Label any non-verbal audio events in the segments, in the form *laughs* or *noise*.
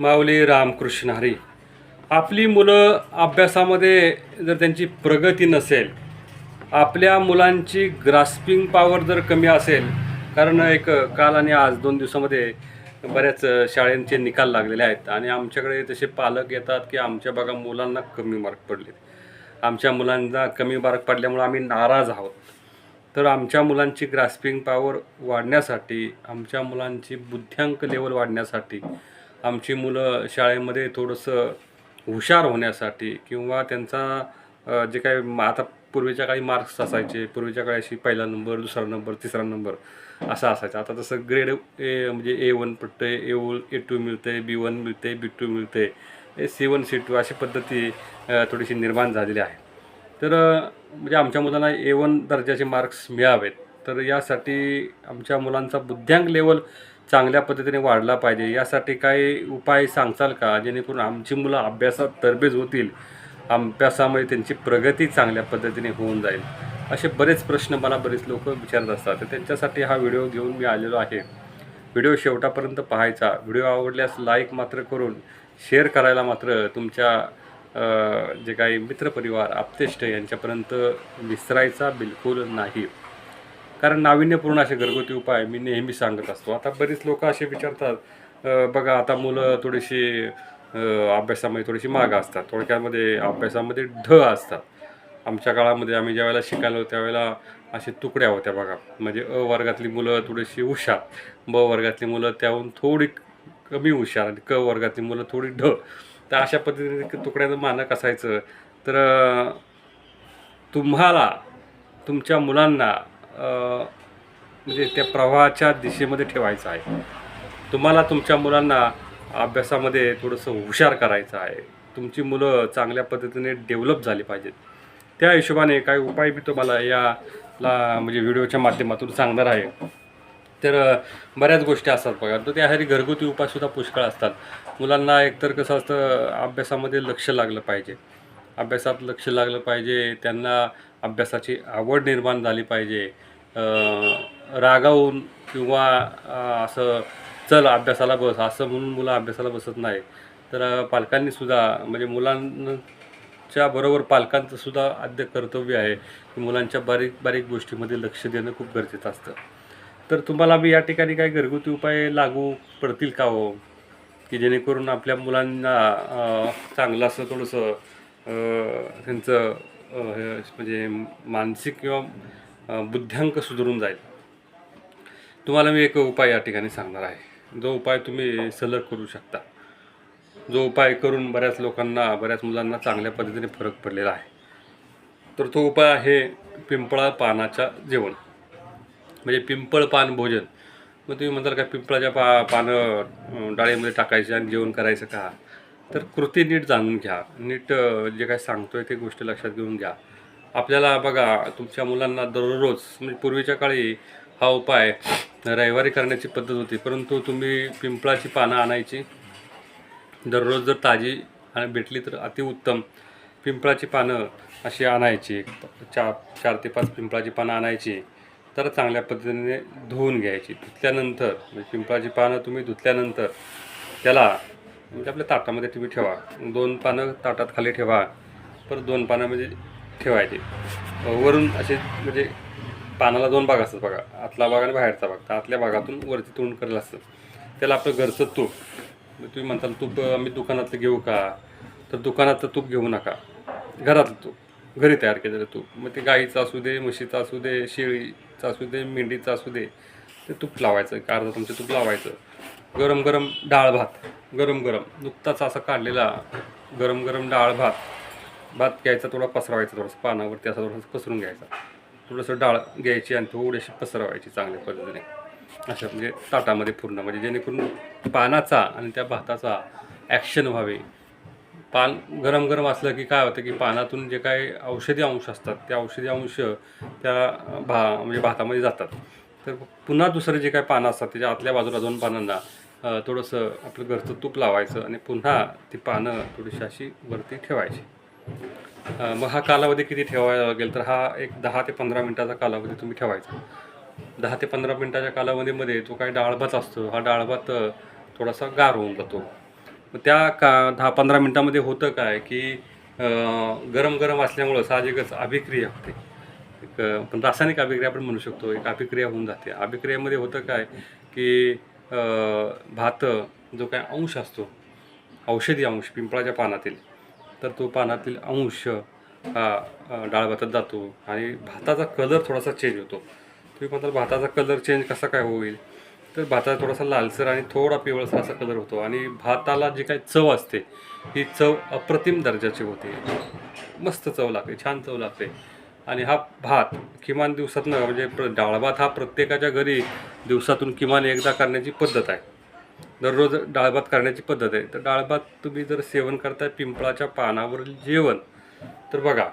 माऊली रामकृष्ण हरी. आपली मुलं अभ्यासामध्ये जर त्यांची प्रगती नसेल आपल्या मुलांची ग्रास्पिंग पॉवर जर कमी असेल कारण एक काल आणि आज दोन दिवसामध्ये बऱ्याच शाळेंचे निकाल लागलेले आहेत आणि आमच्याकडे तसे पालक येतात की आमच्या बघा मुलांना कमी मार्क पडले आमच्या मुलांना कमी मार्क पडल्यामुळे आम्ही नाराज आहोत. तर आमच्या मुलांची ग्रास्पिंग पॉवर वाढण्यासाठी आमच्या मुलांची बुद्ध्यांक लेवल वाढण्यासाठी आमची मुलं शाळेमध्ये थोडंसं हुशार होण्यासाठी किंवा त्यांचा जे काही आता पूर्वीच्या काळी मार्क्स असायचे पूर्वीच्या काळी अशी पहिला नंबर दुसरा नंबर तिसरा नंबर असा असायचा. आता तसं ग्रेड ए म्हणजे ए वन पडतं आहे ए वन ए टू मिळतं आहे बी वन मिळतं आहे बी टू मिळतं आहे सी वन सी टू अशी पद्धती थोडीशी निर्माण झालेली आहे. तर म्हणजे आमच्या मुलांना ए वन दर्जाचे मार्क्स मिळावेत. तर यासाठी आमच्या मुलांचा बुद्ध्यांक लेवल चांगल्या पद्धतीने वाढला पाहिजे. यासाठी काही उपाय सांगचाल का? जेणेकरून आमची मुलं अभ्यासात तरबेज होतील. अभ्यासामध्ये त्यांची प्रगती चांगल्या पद्धतीने होऊन जाईल. असे बरेच प्रश्न मला बरेच लोक विचारत असतात. तर त्यांच्यासाठी हा व्हिडिओ घेऊन मी आलेलो आहे. व्हिडिओ शेवटापर्यंत पाहायचा. व्हिडिओ आवडल्यास लाईक मात्र करून शेअर करायला मात्र तुमच्या जे काही मित्रपरिवार आप्तेष्ट यांच्यापर्यंत विसरायचा बिलकुल नाही. कारण नाविन्यपूर्ण असे घरगुती उपाय मी नेहमी सांगत असतो. आता बरीच लोक असे विचारतात बघा आता मुलं थोडीशी अभ्यासामध्ये थोडीशी माग असतात. थोडक्यामध्ये अभ्यासामध्ये ढ असतात. आमच्या काळामध्ये आम्ही ज्यावेळेला शिकायलो त्यावेळेला असे तुकड्या होत्या बघा. म्हणजे अ वर्गातली मुलं थोडीशी हुशार ब वर्गातली मुलं त्याहून थोडी कमी हुशार आणि क वर्गातली मुलं थोडी ढ. तर अशा पद्धतीने तुकड्याचं मानक असायचं. तर तुम्हाला तुमच्या मुलांना म्हणजे त्या प्रवाहाच्या दिशेमध्ये ठेवायचं आहे. तुम्हाला तुमच्या मुलांना अभ्यासामध्ये थोडंसं हुशार करायचं आहे. तुमची मुलं चांगल्या पद्धतीने डेव्हलप झाली पाहिजेत. त्या हिशोबाने काही उपाय मी तुम्हाला याला म्हणजे व्हिडिओच्या माध्यमातून सांगणार आहे. तर बऱ्याच गोष्टी असतात बघा. तर त्यासाठी घरगुती उपायसुद्धा पुष्कळ असतात. मुलांना एकतर कसं असतं अभ्यासामध्ये लक्ष लागलं पाहिजे. अभ्यासात लक्ष लागलं पाहिजे. त्यांना अभ्यासाची आवड निर्माण झाली पाहिजे. रागावून किंवा असं चल अभ्यासाला बस असं म्हणून मुलं अभ्यासाला बसत नाही. तर पालकांनीसुद्धा म्हणजे मुलांच्या बरोबर पालकांचं सुद्धा आद्य कर्तव्य आहे की मुलांच्या बारीक बारीक गोष्टीमध्ये लक्ष देणं खूप गरजेचं असतं. तर तुम्हाला मी या ठिकाणी काही घरगुती उपाय लागू पडतील का हो? की जेणेकरून आपल्या मुलांना चांगलं असं थोडंसं त्यांचं हे म्हणजे मानसिक किंवा बुद्ध्यांक सुधारून जाईल. तुम्हाला मी एक उपाय या ठिकाणी सांगणार आहे. जो उपाय तुम्ही सलग करू शकता. जो उपाय करून बऱ्याच लोकांना बऱ्याच मुलांना चांगल्या पद्धतीने फरक पडलेला आहे. तर तो उपाय आहे पिंपळा पानाच्या जेवण. म्हणजे पिंपळ पान भोजन. मग तुम्ही म्हणताल का पिंपळाच्या पा पानं डाळीमध्ये टाकायचे आणि जेवण करायचं का? तर कृती नीट जाणून घ्या. नीट जे काय सांगतोय ते गोष्टी लक्षात घेऊन घ्या. आपल्याला बघा तुमच्या मुलांना दररोज म्हणजे पूर्वीच्या काळी हा उपाय रविवारी करण्याची पद्धत होती. परंतु तुम्ही पिंपळाची पानं आणायची. दररोज जर ताजी आणि भेटली तर अतिउत्तम पिंपळाची पानं अशी आणायची. चार चार ते पाच पिंपळाची पानं आणायची. तर चांगल्या पद्धतीने धुवून घ्यायची. धुतल्यानंतर म्हणजे पिंपळाची पानं तुम्ही धुतल्यानंतर त्याला म्हणजे आपल्या ताटामध्ये तुम्ही ठेवा. दोन पानं ताटात खाली ठेवा. परत दोन पानं म्हणजे ठेवायचे वरून असे म्हणजे पानाला दोन भाग असतात बघा. आतला भाग आणि बाहेरचा भाग. तर आतल्या भागातून वरती तोंड करेल असतं त्याला आपलं घरचं तूप. तुम्ही म्हणताल तूप आम्ही दुकानातलं घेऊ का? तर दुकानातलं तूप घेऊ नका. घरातलं तूप. घरी तयार केलेलं तूप. मग ते गाईचं असू दे म्हशीचं असू दे शेळीचं असू दे मेंढीचं असू दे ते तूप लावायचं. अर्धा तुमचं तूप लावायचं. गरम गरम डाळ भात. गरम गरम नुकताच असा काढलेला गरम गरम डाळ भात. भात घ्यायचा थोडा पसरवायचा थोडंसं पानावरती असा थोडंसं पसरून घ्यायचा. थोडंसं डाळ घ्यायची आणि थोडीशी पसरवायची चांगल्या पद्धतीने. अशा म्हणजे ताटामध्ये पूर्ण म्हणजे जेणेकरून पानाचा आणि त्या भाताचा ॲक्शन व्हावे. पान गरम गरम असलं की काय होतं की पानातून जे काही औषधी अंश असतात ते औषधी अंश त्या भा म्हणजे भातामध्ये जातात. तर पुन्हा दुसरं जे काही पानं असतात त्याच्या आतल्या बाजूला दोन पानांना थोडंसं आपलं घरचं तूप लावायचं आणि पुन्हा ती पानं थोडीशी अशी वरती ठेवायची. मग हा कालावधी किती ठेवायला लागेल? तर हा एक दहा ते पंधरा मिनटाचा कालावधी तुम्ही ठेवायचा. दहा ते पंधरा मिनटाच्या कालावधीमध्ये जो काही डाळभात असतो. हा डाळभात थोडासा गार होऊन जातो. मग त्या का दहा पंधरा मिनटामध्ये होतं काय की गरम गरम असल्यामुळं साहजिकच अभिक्रिया होते. एक पण रासायनिक अभिक्रिया आपण म्हणू शकतो. एक अभिक्रिया होऊन जाते. अभिक्रियेमध्ये होतं काय की भात जो काय अंश असतो औषधी अंश पिंपळाच्या पानातील तर तो पानातील अंश हा डाळ भातात जातो आणि भाताचा कलर थोडासा चेंज होतो. तुम्ही म्हणताल भाताचा कलर चेंज कसा काय होईल? तर भाताचा थोडासा लालसर आणि थोडा पिवळसर असा कलर होतो आणि भाताला जी काही चव असते ही चव अप्रतिम दर्जाची होते. मस्त चव लागते छान चव लागते. आणि हा भात किमान दिवसातनं म्हणजे प्र डाळ भात हा प्रत्येकाच्या घरी दिवसातून किमान एकदा करण्याची पद्धत आहे. दररोज डाळभात करण्याची पद्धत आहे. तर डाळभात तुम्ही जर सेवन करताय पिंपळाच्या पानावरील जेवण तर बघा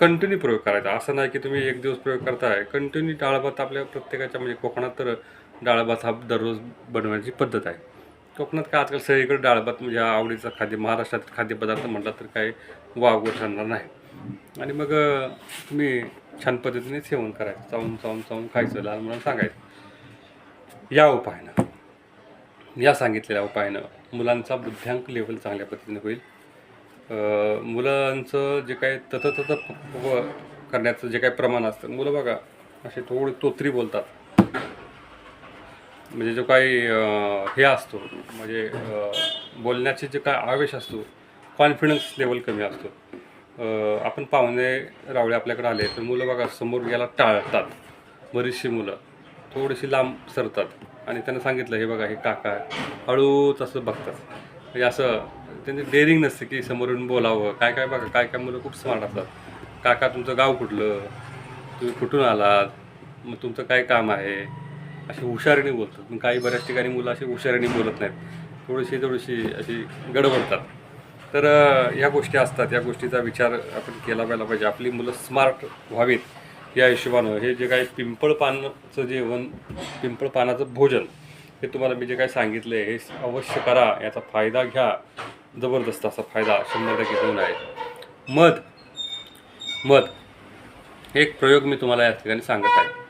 कंटिन्यू प्रयोग करायचा. असं नाही की तुम्ही एक दिवस प्रयोग करताय. कंटिन्यू डाळभात आपल्या प्रत्येकाच्या म्हणजे कोकणात तर डाळभात हा दररोज बनवण्याची पद्धत आहे. कोकणात काय आजकाल सगळीकडे डाळभात म्हणजे आवडीचा खाद्य महाराष्ट्रात खाद्यपदार्थ म्हटला तर काही वाघ ठरणार नाही. आणि मग तुम्ही छान पद्धतीने सेवन करायचं. चावून चावून चावून खायचं लहान मुलांना सांगायचं. या उपायानं. या सांगितलेल्या उपायानं मुलांचा बुद्ध्यांक लेवल चांगल्या पद्धतीने होईल. मुलांचं जे काही तत व करण्याचं जे काही प्रमाण असतं मुलं बघा असे थोडे तोत्री बोलतात. म्हणजे जो काही हे असतो म्हणजे बोलण्याचे जे काय आवेश असतो कॉन्फिडन्स लेवल कमी असतो. आपण पाहुणे रावळे आपल्याकडे आले तर मुलं बघा समोर याला टाळतात. बरीचशी मुलं थोडीशी लांब सरतात. आणि त्यांना सांगितलं हे बघा हे काका हळू हळूच असं बघतात. म्हणजे असं त्यांनी डेअरिंग नसते की समोरून बोलावं. काय काय बघा काय काय मुलं खूप स्मार्ट असतात. काका तुमचं गाव कुठलं? तुम्ही कुठून आलात? मग तुमचं काय काम आहे? असे हुशारीने बोलतात. पण काही बऱ्याच ठिकाणी मुलं अशी हुशारीने बोलत नाहीत. थोडीशी थोडीशी अशी गडबडतात. तर ह्या गोष्टी असतात. या गोष्टीचा विचार आपण केला पाहिला पाहिजे. आपली मुलं स्मार्ट व्हावीत. या हिशोबानं हे जे काही पिंपळ पानाचं जेवण पिंपळ पानाचं भोजन हे तुम्हाला मी जे काही सांगितलं आहे हे अवश्य करा. याचा फायदा घ्या. जबरदस्त असा फायदा शंभर टक्के घेऊन आहे. मध. मध. एक प्रयोग मी तुम्हाला या ठिकाणी सांगत आहे.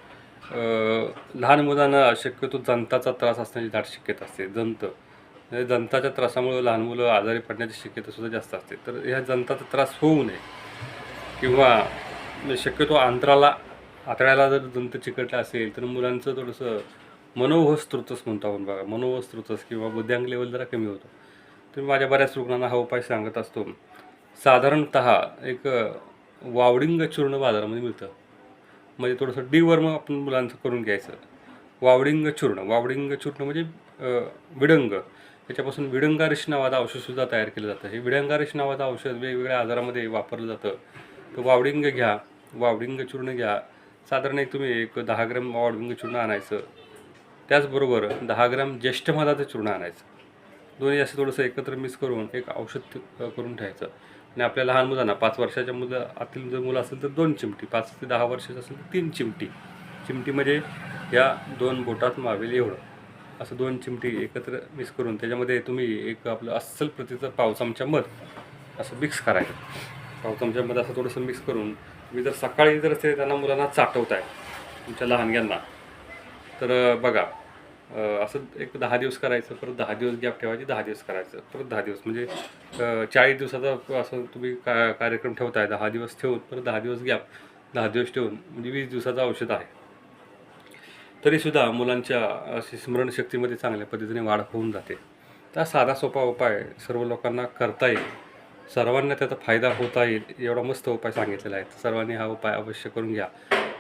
लहान मुलांना शक्यतो जंताचा त्रास असण्याची दाट शक्यता असते. जंत. म्हणजे जंताच्या त्रासामुळं त्रासामुळे लहान मुलं आजारी पडण्याची शक्यता सुद्धा जास्त असते. तर ह्या जंताचा त्रास होऊ नये. किंवा शक्यतो अंतराला आतड्याला जर दंत चिकटला असेल तर मुलांचं थोडंसं मनोवस्त्रुतस म्हणतो आपण बघा. मनोवस्त्रुतस किंवा बुद्ध्यांक लेवल जरा कमी होतो. तर मी माझ्या बऱ्याच रुग्णांना हा उपाय सांगत असतो. साधारणत एक वावडिंग चूर्ण बाजारामध्ये मिळतं. म्हणजे थोडंसं डीवर्म आपण मुलांचं करून घ्यायचं. वावडिंग चूर्ण वावडिंग चूर्ण म्हणजे विडंग. याच्यापासून विडंगारिश नावाचं औषधसुद्धा तयार केलं जातं. हे विडंगारिश नावाचं औषध वेगवेगळ्या आजारामध्ये वापरलं जातं. तर वावडिंग घ्या. वावडिंग चूर्ण घ्या. साधारण एक तुम्ही एक दहा ग्रॅम वावडिंग चूर्ण आणायचं. त्याचबरोबर दहा ग्रॅम ज्येष्ठ मधाचं चूर्ण आणायचं. दोन्ही असं थोडंसं एकत्र मिक्स करून एक औषध करून ठेवायचं. आणि आपल्या लहान मुलांना पाच वर्षाच्या मुलं आतील जर मुलं असेल तर दोन चिमटी पाच ते दहा वर्षाचं असेल तर तीन चिमटी. चिमटी म्हणजे या दोन बोटात मावेल एवढं. असं दोन चिमटी एकत्र मिक्स करून त्याच्यामध्ये तुम्ही एक आपलं अस्सल प्रतीचं पावसामच्या मध असं मिक्स करायचं. पावसामच्या मध असं थोडंसं मिक्स करून तुम्ही जर सकाळी जर ते त्यांना मुलांना चाटवताय तुमच्या लहानग्यांना तर बघा असं एक दहा दिवस करायचं परत दहा दिवस गॅप ठेवायची दहा दिवस करायचं परत दहा दिवस. म्हणजे चाळीस दिवसाचा असं तुम्ही का कार्यक्रम ठेवताय दहा दिवस ठेवून परत दहा दिवस गॅप दहा दिवस ठेवून म्हणजे वीस दिवसाचं औषध आहे. तरीसुद्धा मुलांच्या अशी स्मरणशक्तीमध्ये चांगल्या पद्धतीने वाढ होऊन जाते. त्या साधा सोपा उपाय सर्व लोकांना करता येईल. सर्वांना त्याचा फायदा होता येईल एवढा मस्त उपाय सांगितलेला आहे. सर्वांनी हा उपाय अवश्य करून घ्या.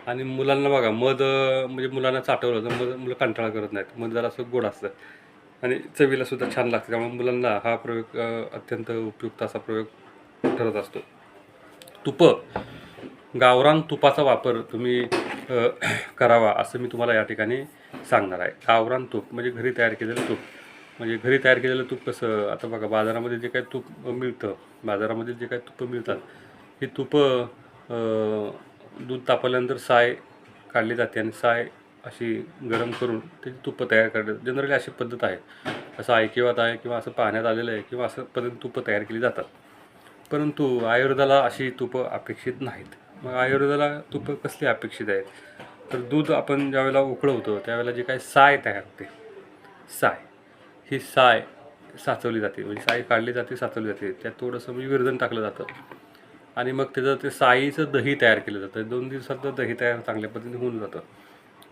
आणि मुलांना बघा मध म्हणजे मुलांना चाटवलं तर मध मुलं कंटाळा करत नाहीत. मध जरा असं गोड असतं. आणि चवीला सुद्धा छान लागतं. त्यामुळे मुलांना हा प्रयोग अत्यंत उपयुक्त असा प्रयोग ठरत असतो. तुपं गावरान तुपाचा वापर तुम्ही *clears throat* करावा असं मी तुम्हाला या ठिकाणी सांगणार आहे. गावरान तूप म्हणजे घरी तयार केलेलं तूप. म्हणजे घरी तयार केलेलं तूप कसं आता बघा बाजारामध्ये जे काही तूप मिळतं बाजारामध्ये जे काही तुपं मिळतात ही तुपं दूध तापल्यानंतर साय काढली जाते आणि साय अशी गरम करून त्याची तुपं तयार करतात. जनरली अशी पद्धत आहे. असं ऐकिवात आहे किंवा असं पाहण्यात आलेलं आहे किंवा असं पद्धत तुपं तयार केली जातात. परंतु आयुर्वेदाला अशी तुपं अपेक्षित नाहीत. मग आयुर्वेदाला तुपं कसली अपेक्षित आहेत? तर दूध आपण ज्यावेळेला उकळवतो त्यावेळेला जे काही साय तयार होते. साय. ही साय साचवली जाते. म्हणजे साई काढली जाते साचवली जाते. त्यात थोडंसं म्हणजे विरजन टाकलं जातं. आणि मग त्याचं ते साईचं दही तयार केलं जातं. दोन दिवसात दही तयार चांगल्या पद्धतीने होऊन जातं.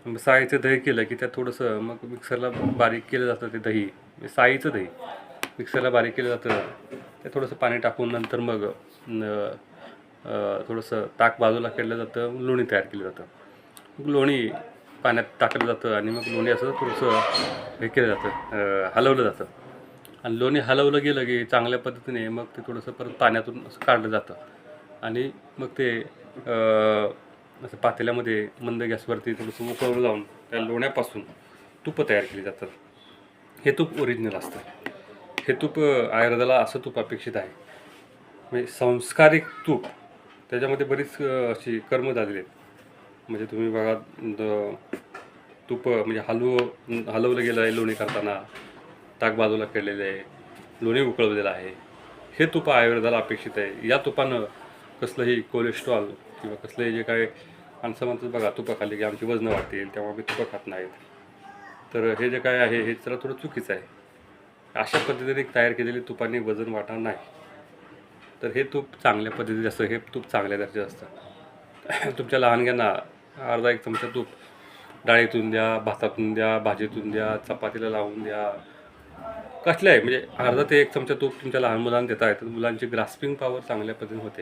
मग साईचं दही केलं की त्यात थोडंसं मग मिक्सरला बारीक केलं जातं ते दही. म्हणजे साईचं दही. मिक्सरला बारीक केलं जातं. ते थोडंसं पाणी टाकून नंतर मग थोडंसं ताक बाजूला केलं जातं. लोणी तयार केलं जातं. मग लोणी पाण्यात टाकलं जातं आणि मग लोणी असं थोडंसं हे केलं जातं हलवलं जातं. आणि लोणी हलवलं गेलं की चांगल्या पद्धतीने मग ते थोडंसं परत पाण्यातून असं काढलं जातं. आणि मग ते असं पातेल्यामध्ये मंद गॅसवरती थोडंसं उकळवलं जाऊन त्या लोण्यापासून तुपं तयार केली जातात. हे तूप ओरिजिनल असतं. हे तूप आयुर्वेदाला असं तूप अपेक्षित आहे. म्हणजे संस्कारिक तूप त्याच्यामध्ये बरीच अशी कर्म झालेली आहेत. म्हणजे तुम्ही बघा द- तूप म्हणजे हलव हलवलं गेलं आहे लोणी करताना. ताक बाजूला केलेलं आहे. लोणी उकळवलेलं आहे. हे तुप आयुर्वेदाला अपेक्षित आहे. या तुपानं कसलंही कोलेस्ट्रॉल किंवा कसलंही जे काय माणसं म्हणतात बघा तुपं खाल्ली की आमची वजनं वाढतील तेव्हा आम्ही तुपं खात नाहीत. तर हे जे काय आहे हे जरा थोडं चुकीचं आहे. अशा पद्धतीने तयार केलेली तुपाने वजन वाढणार नाही. तर हे तूप चांगल्या पद्धतीचे असतं हे तूप चांगल्या दर्जाचं असतं. *coughs* तुमच्या लहानग्यांना अर्धा एक चमचा तूप. डाळीतून द्या भातातून द्या भाजीतून द्या चपातीला लावून द्या. कसलं आहे? म्हणजे अर्धा ते एक चमचा तूप तुमच्या लहान मुलांना देता येतं. मुलांची ग्रास्पिंग पॉवर चांगल्या पद्धतीने होते.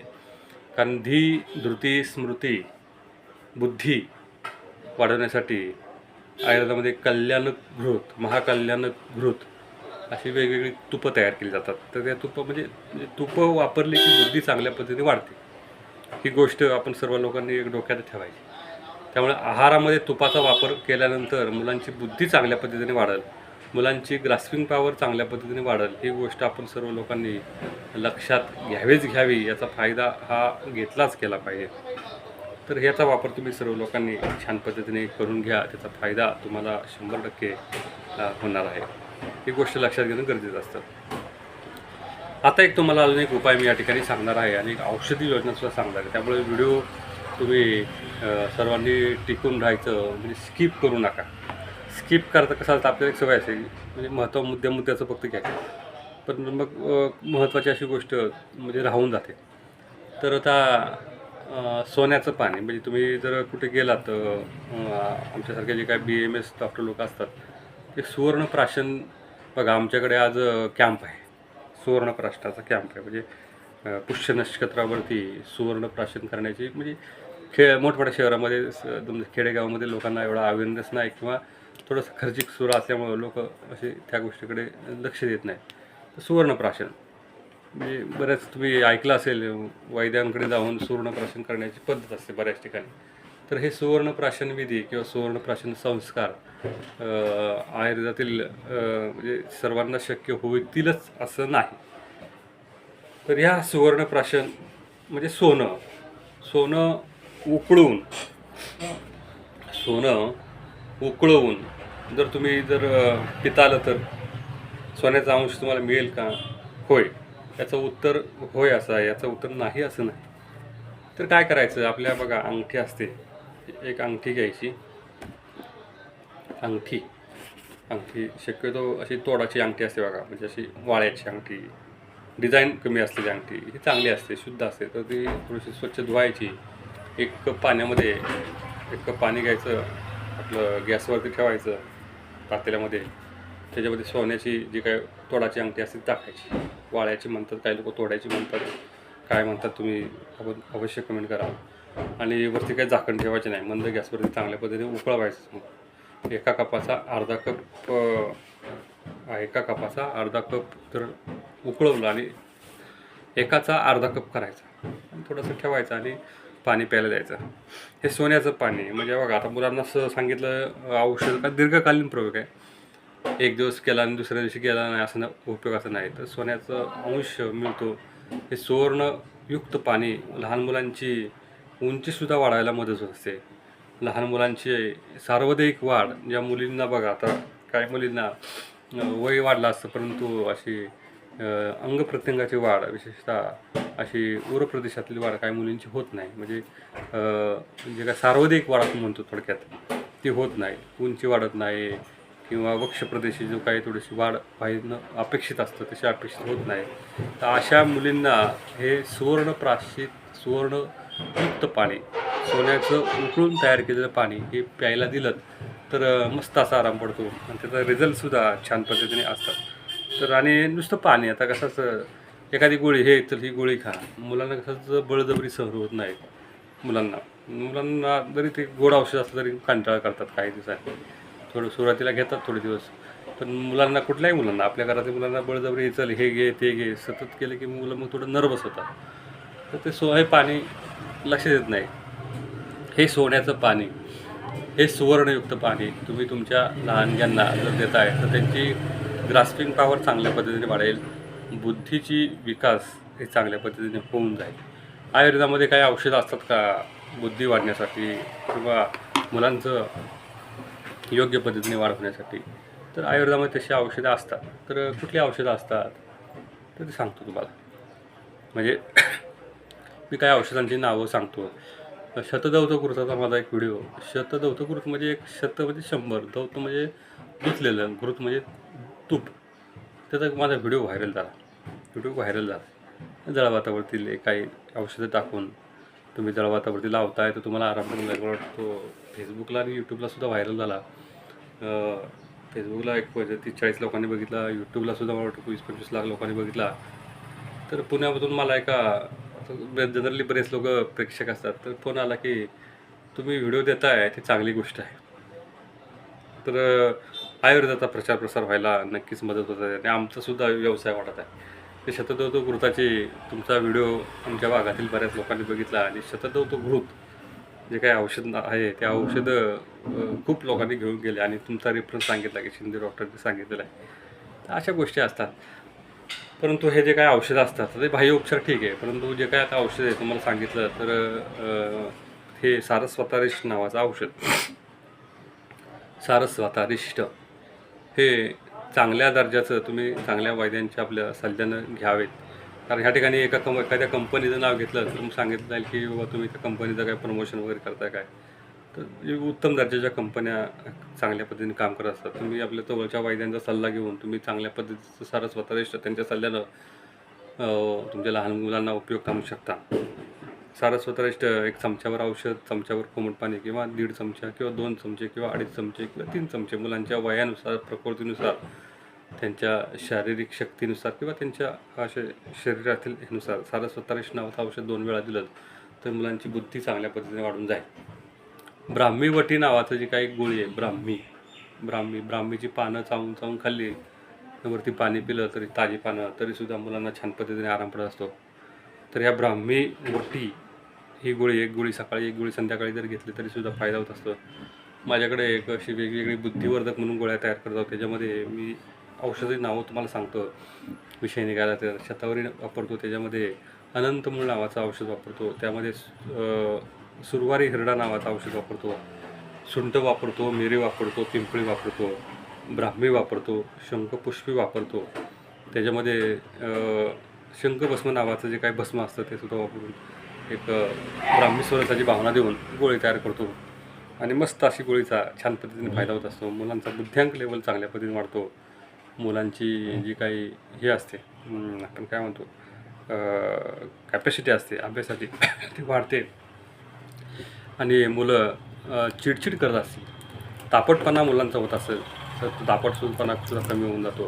कारण धी धृती स्मृती बुद्धी वाढवण्यासाठी आयुर्वेदामध्ये कल्याणक घृत महाकल्याणक घृत अशी वेगवेगळी तुपं तयार केली जातात. तर त्या तुपं म्हणजे म्हणजे तुपं वापरली की बुद्धी चांगल्या पद्धतीने वाढते. ही गोष्ट आपण सर्व लोकांनी एक डोक्यात ठेवायची. त्यामुळे आहारामध्ये तुपाचा वापर केल्यानंतर मुलांची बुद्धी चांगल्या पद्धतीने वाढेल. मुलांची ग्रास्पिंग पॉवर चांगल्या पद्धतीने वाढेल. ही गोष्ट आपण सर्व लोकांनी लक्षात घ्यावीच घ्यावी याचा फायदा हा घेतलाच केला पाहिजे. तर ह्याचा वापर तुम्ही सर्व लोकांनी छान पद्धतीने करून घ्या. त्याचा फायदा तुम्हाला शंभर टक्के होणार आहे. ही गोष्ट लक्षात घेणं गरजेचं असतं. आता एक तुम्हाला अजून एक उपाय मी या ठिकाणी सांगणार आहे आणि एक औषधी योजनासुद्धा सांगणार आहे. त्यामुळे व्हिडिओ तुम्ही सर्वांनी टिकून राहायचं म्हणजे स्किप करू नका. स्किप करता कसं असतं आपल्याला एक सवय असेल म्हणजे महत्त्व मुद्द्या मुद्द्याचं फक्त घ्यायचं पण मग महत्त्वाची अशी गोष्ट म्हणजे राहून जाते. तर आता सोन्याचं पाणी म्हणजे तुम्ही जर कुठे गेलात आमच्यासारखे जे काय बी एम एस डॉक्टर लोक असतात ते सुवर्ण प्राशन बघा आमच्याकडे आज कॅम्प आहे. सुवर्ण प्राशनाचा कॅम्प आहे. म्हणजे पुष्य नक्षत्रावरती सुवर्ण प्राशन करण्याची म्हणजे खेळ मोठमोठ्या शहरामध्ये स- तुमच्या खेडेगावामध्ये लोकांना एवढा अवेअरनेस नाही किंवा थोडंसं खर्चिक सुर असल्यामुळं लोक असे त्या गोष्टीकडे लक्ष देत नाही सुवर्णप्राशन सुवर्ण प्राशन. म्हणजे बऱ्याच तुम्ही ऐकलं असेल वैद्यांकडे जाऊन सुवर्णप्राशन करण्याची पद्धत असते बऱ्याच ठिकाणी. तर हे सुवर्णप्राशन विधी किंवा सुवर्णप्राशन संस्कार आयुर्वेदातील म्हणजे सर्वांना शक्य होतीलच असं नाही. तर ह्या सुवर्णप्राशन म्हणजे सोनं. सोनं उकळून सोनं उकळवून. जर तुम्ही जर पितालं पिता आलं तर सोन्याचा अंश तुम्हाला मिळेल का? होय. याचं उत्तर होय असं आहे. याचं उत्तर नाही असं नाही. तर काय करायचं? आपल्या बघा अंगठी असते. एक अंगठी घ्यायची. अंगठी. अंगठी शक्यतो अशी तोडाची अंगठी असते बघा. म्हणजे अशी वाळ्याची अंगठी. डिझाईन कमी असलेली अंगठी. ही चांगली असते शुद्ध असते. तर ती थोडीशी स्वच्छ धुवायची. एक कप पाण्यामध्ये एक कप पाणी घ्यायचं आपलं गॅसवरती ठेवायचं पातेल्यामध्ये. त्याच्यामध्ये सोन्याची जी काय तोडाची अंगठी असते ती टाकायची. वाळ्याची म्हणतात काही लोक तोडायची म्हणतात. काय म्हणतात तुम्ही अव- अवश्य कमेंट करा. आणि वरती काही झाकण ठेवायचे नाही. मंद गॅसवरती चांगल्या पद्धतीने उकळवायचं मग एका कपाचा अर्धा कप एका कपाचा अर्धा कप तर उकळवलं आणि एकाचा अर्धा कप करायचा. आणि थोडंसं ठेवायचं आणि पाणी प्यायला द्यायचं. हे सोन्याचं पाणी म्हणजे बघा आता मुलांना स सांगितलं औषध का दीर्घकालीन प्रयोग आहे. एक दिवस केला आणि दुसऱ्या दिवशी केला नाही असं न उपयोगाचं नाही. तर सोन्याचं अंश मिळतो. हे सुवर्णयुक्त पाणी लहान मुलांची उंचीसुद्धा वाढायला मदत होत. असते लहान मुलांची सार्वधिक वाढ ज्या मुलींना बघा आता काही मुलींना वय वाढलं असतं परंतु अशी अंगप्रत्यंगाची वाढ विशेषतः अशी उरप्रदेशातली वाढ काही मुलींची होत नाही. म्हणजे जे काय सार्वधिक वाढ आपण म्हणतो थोडक्यात ती होत नाही. उंची वाढत नाही किंवा वक्षप्रदेशी जो काही थोडीशी वाढ पाहिजे अपेक्षित असतं तशी अपेक्षित होत नाही. तर अशा मुलींना हे सुवर्ण प्राशित सुवर्णयुक्त पाणी सोन्याचं उकळून तयार केलेलं पाणी हे प्यायला दिलं तर मस्त असा आराम पडतो. आणि त्याचा रिझल्टसुद्धा छान पद्धतीने असतात. तर आणि नुसतं पाणी आता कसंच एखादी गोळी हे तर ही गोळी खा. मुलांना कसंच बळजबरी सहन होत नाही मुलांना. मुलांना जरी ते गोड औषध असलं तरी कंटाळा करतात काही दिवसांनी. थोडं सुरुवातीला घेतात थोडे दिवस. पण मुलांना कुठल्याही मुलांना आपल्या घरातील मुलांना बळजबरी चल हे घे ते घे सतत केलं की मुलं मग थोडं नर्वस होतात. तर ते सो हे पाणी लक्ष देत नाही. हे सोन्याचं पाणी हे सुवर्णयुक्त पाणी तुम्ही तुमच्या लहानग्यांना जर देताय तर त्यांची ग्रास्पिंग पॉवर चांगल्या पद्धतीने वाढेल बुद्धीची विकास हे चांगल्या पद्धतीने होऊन जाईल. आयुर्वेदामध्ये काही औषधं असतात का बुद्धी वाढण्यासाठी किंवा मुलांचं योग्य पद्धतीने वाढ होण्यासाठी? तर आयुर्वेदामध्ये तशी औषधं असतात. तर कुठली औषधं असतात? तर ते सांगतो तुम्हाला. म्हणजे मी काही औषधांची नावं सांगतो. शतदौतकृताचा माझा एक व्हिडिओ. शतदौतकृत म्हणजे एक शत म्हणजे शंभर. दौत म्हणजे धुतलेलं कृत म्हणजे तूप. त्याचा माझा व्हिडिओ व्हायरल झाला. व्हिडिओ व्हायरल झाला. जळवातावरती काही औषधं टाकून तुम्ही जळवातावरती लावताय तर तुम्हाला आराम पण लागला. वाटतो फेसबुकला आणि यूट्यूबला सुद्धा व्हायरल झाला. फेसबुकला एक म्हणजे तीस चाळीस लोकांनी बघितला. यूट्यूबला सुद्धा मला वाटतं वीस पंचवीस लाख लोकांनी बघितला. तर पुण्यामधून मला एका जनरली बरेच लोक प्रेक्षक असतात तर फोन आला की तुम्ही व्हिडिओ देताय ती चांगली गोष्ट आहे. तर आयुर्वेदाचा प्रचार प्रसार व्हायला नक्कीच मदत होत आहे आणि आमचासुद्धा व्यवसाय वाढत आहे. ते शतदौत घृताचे तुमचा व्हिडिओ आमच्या भागातील बऱ्याच लोकांनी बघितला आणि शतदौत घृत जे काही औषध आहे ते औषधं खूप लोकांनी घेऊन गेले आणि तुमचा रेफरन्स सांगितला की शिंदे डॉक्टरने सांगितलेला आहे. तर अशा गोष्टी असतात. परंतु हे जे काही औषधं असतात ते बाह्य उपचार ठीक आहे. परंतु जे काय आता औषध आहे तुम्हाला सांगितलं तर हे सारस्वतारिष्ठ नावाचं औषध. सारस्वतारिष्ठ हे चांगल्या दर्जाचं तुम्ही चांगल्या वैद्यांच्या आपल्या सल्ल्यानं घ्यावेत. कारण ह्या ठिकाणी एका कं एखाद्या कंपनीचं नाव घेतलं तर मग सांगितलं जाईल की बाबा तुम्ही त्या कंपनीचं काय प्रमोशन वगैरे करताय काय? तर उत्तम दर्जाच्या कंपन्या चांगल्या पद्धतीने काम करत असतात. तुम्ही आपल्या जवळच्या वैद्यांचा सल्ला घेऊन तुम्ही चांगल्या पद्धतीचं सारं स्वतःरिष्ट त्यांच्या सल्ल्यानं तुमच्या लहान मुलांना उपयोग आणू शकता. सारं एक चमच्यावर औषध चमच्यावर कोमट पाणी किंवा दीड चमचा किंवा दोन चमचे किंवा अडीच चमचे किंवा तीन चमचे मुलांच्या वयानुसार प्रकृतीनुसार त्यांच्या शारीरिक शक्तीनुसार किंवा त्यांच्या असे शरीरातील ह्यानुसार सारं नावाचं औषध दोन वेळा दिलं तर मुलांची बुद्धी चांगल्या पद्धतीने वाढून जाईल. ब्राह्मी वटी नावाचं जी काही गोळी आहे ब्राह्मी ब्राह्मी ब्राह्मीची पानं चावून चावून खाल्ली वरती पाणी पिलं तरी ताजी पानं तरीसुद्धा मुलांना छान पद्धतीने आराम पडत असतो. तर या ब्राह्मी वटी ही गोळी एक गोळी सकाळी एक गोळी संध्याकाळी जर घेतली तरीसुद्धा फायदा होत असतो. माझ्याकडे एक अशी वेगवेगळी बुद्धिवर्धक म्हणून गोळ्या तयार करतो त्याच्यामध्ये मी औषधी नावं तुम्हाला सांगतो. विषय निघाला तर शतावरी वापरतो. त्याच्यामध्ये अनंतमूळ नावाचं औषध वापरतो. त्यामध्ये सुरवारी हिरडा नावाचं औषध वापरतो. सुंठ वापरतो मिरी वापरतो पिंपळी वापरतो ब्राह्मी वापरतो शंखपुष्पी वापरतो. त्याच्यामध्ये शंखभस्म नावाचं जे काही भस्म असतं ते सुद्धा वापरून एक ब्राह्मी स्वरूपाची भावना देऊन गोळी तयार करतो. आणि मस्त अशी गोळीचा छान पद्धतीने फायदा होत असतो. मुलांचा बुद्ध्यांक लेवल चांगल्या पद्धतीने वाढतो. मुलांची जी काही हे असते आपण काय म्हणतो कॅपॅसिटी असते अभ्यासाची *coughs* ती वाढते. आणि मुलं चिडचिड करत असतील. तापटपणा मुलांचा होत असेल तर तो तापटसूदपणा सुद्धा कमी होऊन जातो.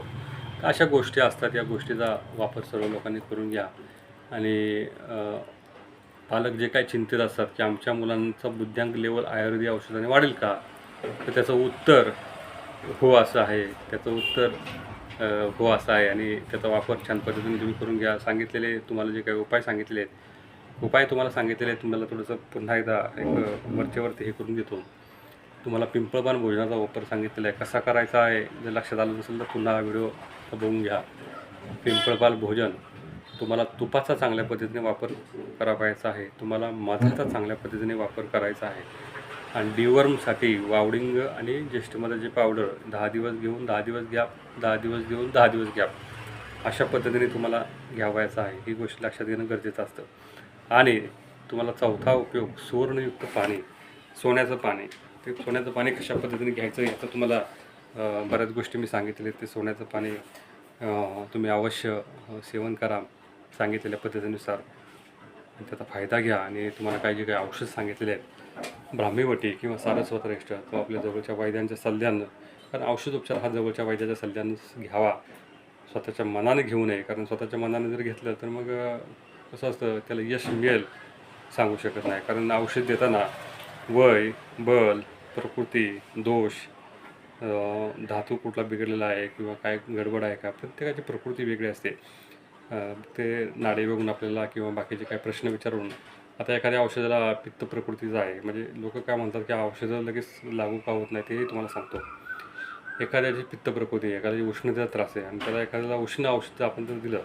तर अशा गोष्टी असतात. या गोष्टीचा वापर सर्व लोकांनी करून घ्या. आणि पालक जे काही चिंतित असतात की आमच्या मुलांचा बुद्ध्यांक लेवल आयुर्वेदिक औषधाने वाढेल का? तर त्याचं उत्तर हो असं आहे. त्याचं उत्तर हो असं आहे आणि त्याचा वापर छान पद्धतीने तुम्ही करून घ्या. सांगितलेले तुम्हाला जे काही उपाय सांगितले आहेत उपाय तुम्हाला सांगितलेले आहेत तुम्हाला थोडंसं पुन्हा एकदा एक वरचेवरती हे करून देतो तुम्हाला पिंपळपान भोजनाचा वापर सांगितलेला आहे. कसा करायचा आहे जर लक्षात आलं नसेल तर पुन्हा हा व्हिडिओ बघून घ्या. पिंपळपाल भोजन. तुम्हाला तुपाचा चांगल्या पद्धतीने वापर करावायचा आहे तुम्हाला मधाचा चांगल्या पद्धतीने वापर करायचा आहे. आणि डिवर्मसाठी वावडिंग आणि ज्येष्ठमधाची पावडर दहा दिवस घेऊन दहा दिवस घ्या दहा दिवस घेऊन दहा दिवस घ्या अशा पद्धतीने तुम्हाला घ्यावायचं आहे. ही गोष्ट लक्षात घेणं गरजेचं असतं. आणि तुम्हाला चौथा उपयोग सुवर्णयुक्त पाणी सोन्याचं पाणी. ते सोन्याचं पाणी कशा पद्धतीने घ्यायचं याचं तुम्हाला बऱ्याच गोष्टी मी सांगितले ते सोन्याचं पाणी तुम्ही अवश्य सेवन करा. सांगितलेल्या पद्धतीनुसार त्याचा फायदा घ्या आणि तुम्हाला काही जे काही औषध सांगितलेले आहेत ब्राह्मीवटी किंवा सारस्वत रेष्ट किंवा आपल्या जवळच्या वैद्यांच्या सल्ल्यानं कारण औषधोपचार हा जवळच्या वैद्याच्या सल्ल्यानं घ्यावा. स्वतःच्या मनाने घेऊ नये कारण स्वतःच्या मनाने जर घेतलं तर मग कसं असतं त्याला यश मिळेल सांगू शकत नाही. कारण औषध देताना वय बल प्रकृती दोष धातू कुठला बिघडलेला आहे किंवा काय गडबड आहे का प्रत्येकाची प्रकृती वेगळी असते. ते नाडे बघून आपल्याला किंवा बाकीचे काय प्रश्न विचारून आता एखाद्या औषधाला पित्त प्रकृतीचं आहे. म्हणजे लोक काय म्हणतात की औषधं लगेच लागू का होत नाही तेही तुम्हाला सांगतो. एखाद्याची पित्त प्रकृती एखाद्याची उष्णतेचा त्रास आहे आणि त्याला एखाद्याला उष्ण औषध आपण जर दिलं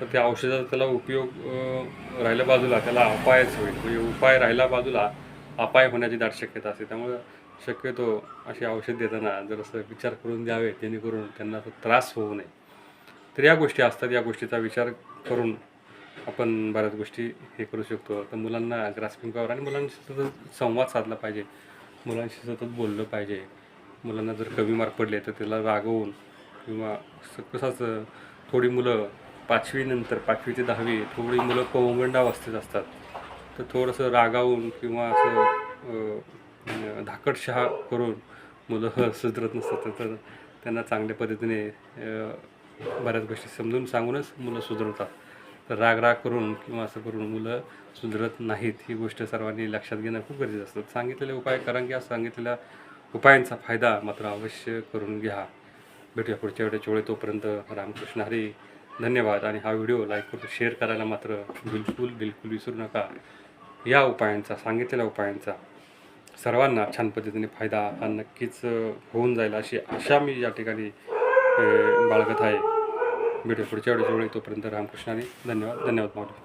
तर त्या औषधाचा त्याला उपयोग राहिल्या बाजूला त्याला अपायच होईल. म्हणजे उपाय राहिला बाजूला अपाय होण्याची दाट शक्यता असते. त्यामुळं शक्यतो अशी औषध देताना जर असं विचार करून द्यावे जेणेकरून त्यांना तो त्रास होऊ नये. तर या गोष्टी असतात या गोष्टीचा विचार करून आपण बऱ्याच गोष्टी हे करू शकतो. तर मुलांना ग्रास्पिंग पॉवर आणि मुलांशी सतत संवाद साधला पाहिजे. मुलांशी सतत बोललं पाहिजे. मुलांना जर कमी मार्क पडले तर त्याला रागवून किंवा स- कसं थोडी मुलं पाचवीनंतर पाचवी ते दहावी थोडी मुलं पवंगंडावस्थेत असतात. तर थोडंसं रागावून किंवा असं धाकटशहा करून मुलं *laughs* सुधरत नसतात तर त्यांना चांगल्या पद्धतीने बऱ्याच गोष्टी समजून सांगूनच मुलं सुधरवतात तर राग राग करून किंवा असं करून मुलं सुधरत नाहीत ही गोष्ट सर्वांनी लक्षात घेणं खूप गरजेचं असतं. सांगितलेले उपाय करा घ्या सांगितलेल्या उपायांचा फायदा मात्र अवश्य करून घ्या. भेटूया पुढच्या वेळेच्या वेळी. तोपर्यंत रामकृष्ण हरी. धन्यवाद. आणि हा व्हिडिओ लाईक करून शेअर करायला मात्र बिलकुल बिलकुल विसरू नका. या उपायांचा सांगितलेल्या उपायांचा सर्वांना छान पद्धतीने फायदा हा नक्कीच होऊन जाईल अशी आशा मी या ठिकाणी बाळगत आहे. भेटूया पुढच्या वेळेस जवळ तोपर्यंत रामकृष्णाने धन्यवाद. धन्यवाद माऊली.